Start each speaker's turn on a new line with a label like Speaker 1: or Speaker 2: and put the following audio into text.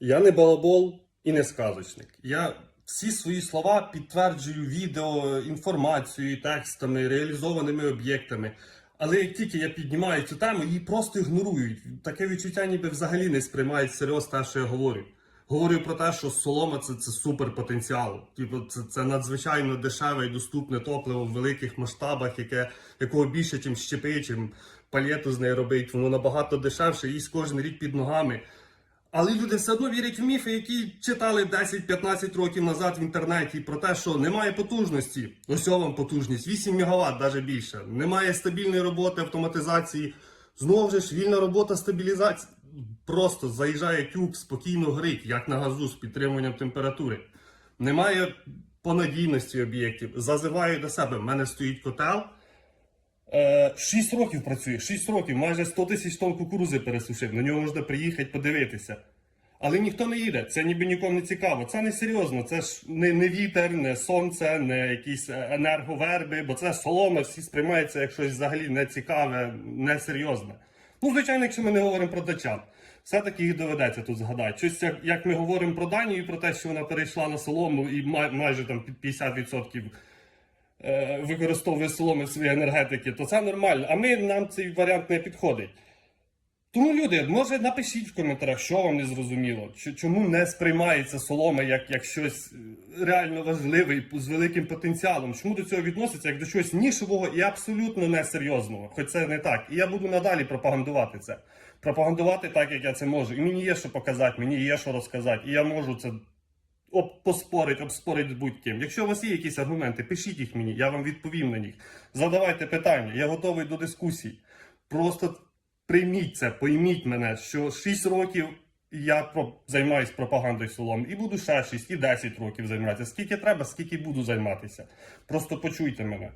Speaker 1: Я не балабол і не сказочник. Я всі свої слова підтверджую відео, інформацією, текстами, реалізованими об'єктами. Але як тільки я піднімаю цю тему, її просто ігнорують. Таке відчуття, ніби взагалі не сприймають всерйоз те, що я говорю. Говорю про те, що солома це, це суперпотенціал. Типу, це, це надзвичайно дешеве і доступне топливо в великих масштабах, яке, якого більше, чим щепи, чим палету з неї робить. Воно набагато дешевше, їсть кожен рік під ногами. Але люди все одно вірять в міфи, які читали 10-15 років назад в інтернеті про те, що немає потужності. Ось вам потужність, 8 МВт, навіть більше. Немає стабільної роботи, автоматизації. Знову ж вільна робота стабілізації. Просто заїжджає тюб, спокійно горить, як на газу з підтримуванням температури. Немає понадійності об'єктів. Зазиваю до себе. В мене стоїть котел. Е, 6 років працює, 6 років, майже 100 тисяч тонн кукурузи пересушив. На нього можна приїхати подивитися. Але ніхто не їде, це ніби нікому не цікаво. Це не серйозно, це ж не, не вітер, не сонце, не якісь е, енерговерби, бо це солома, всі сприймаються як щось взагалі не цікаве, не серйозне. Ну, звичайно, якщо ми не говоримо про датчан, все-таки їх доведеться тут згадати. Щось як, як ми говоримо про Данію, про те, що вона перейшла на солому і май, майже там під 50% е, використовує соломи в своїй енергетики, то це нормально. А ми нам цей варіант не підходить. Тому люди, може напишіть в коментарях, що вам не зрозуміло, чому не сприймається солома як, як щось е, реально важливе і з великим потенціалом. Чому до цього відноситься як до чогось нішового і абсолютно несерйозного. Хоч це не так. І я буду надалі пропагандувати це. Пропагандувати так, як я це можу. І мені є що показати, мені є що розказати. І я можу це об, поспорить, обспорить з будь-ким. Якщо у вас є якісь аргументи, пишіть їх мені, я вам відповім на них. Задавайте питання, я готовий до дискусій. Просто прийміть це, пойміть мене, що 6 років я про, займаюсь пропагандою солом, і буду ще 6, і 10 років займатися. Скільки треба, скільки буду займатися. Просто почуйте мене.